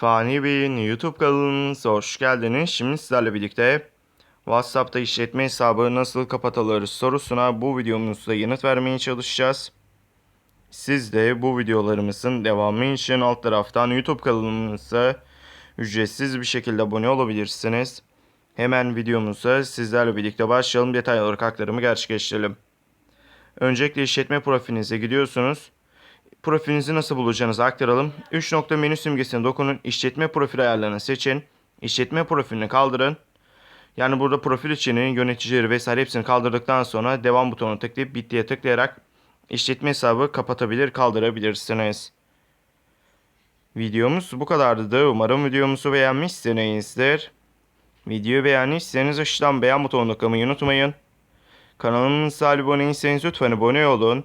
Fani Bey'in YouTube kanalımıza hoş geldiniz. Şimdi sizlerle birlikte WhatsApp'ta işletme hesabı nasıl kapatılır sorusuna bu videomuzda yanıt vermeye çalışacağız. Siz de bu videolarımızın devamı için alt taraftan YouTube kanalımıza ücretsiz bir şekilde abone olabilirsiniz. Hemen videomuza sizlerle birlikte başlayalım. Detaylı olarak aktarımı gerçekleştirelim. Öncelikle işletme profilinize gidiyorsunuz. Profilinizi nasıl bulacağınızı aktaralım. 3 nokta menü simgesine dokunun. İşletme profil ayarlarını seçin. İşletme profilini kaldırın. Yani burada profil içinin yöneticileri vesaire hepsini kaldırdıktan sonra devam butonuna tıklayıp bittiye tıklayarak işletme hesabı kapatabilir kaldırabilirsiniz. Videomuz bu kadardı. Umarım videomuzu beğenmişsinizdir. Videoyu beğendiyseniz aşağıdan beğen butonuna tıklamayı unutmayın. Kanalımıza abone değilseniz lütfen abone olun.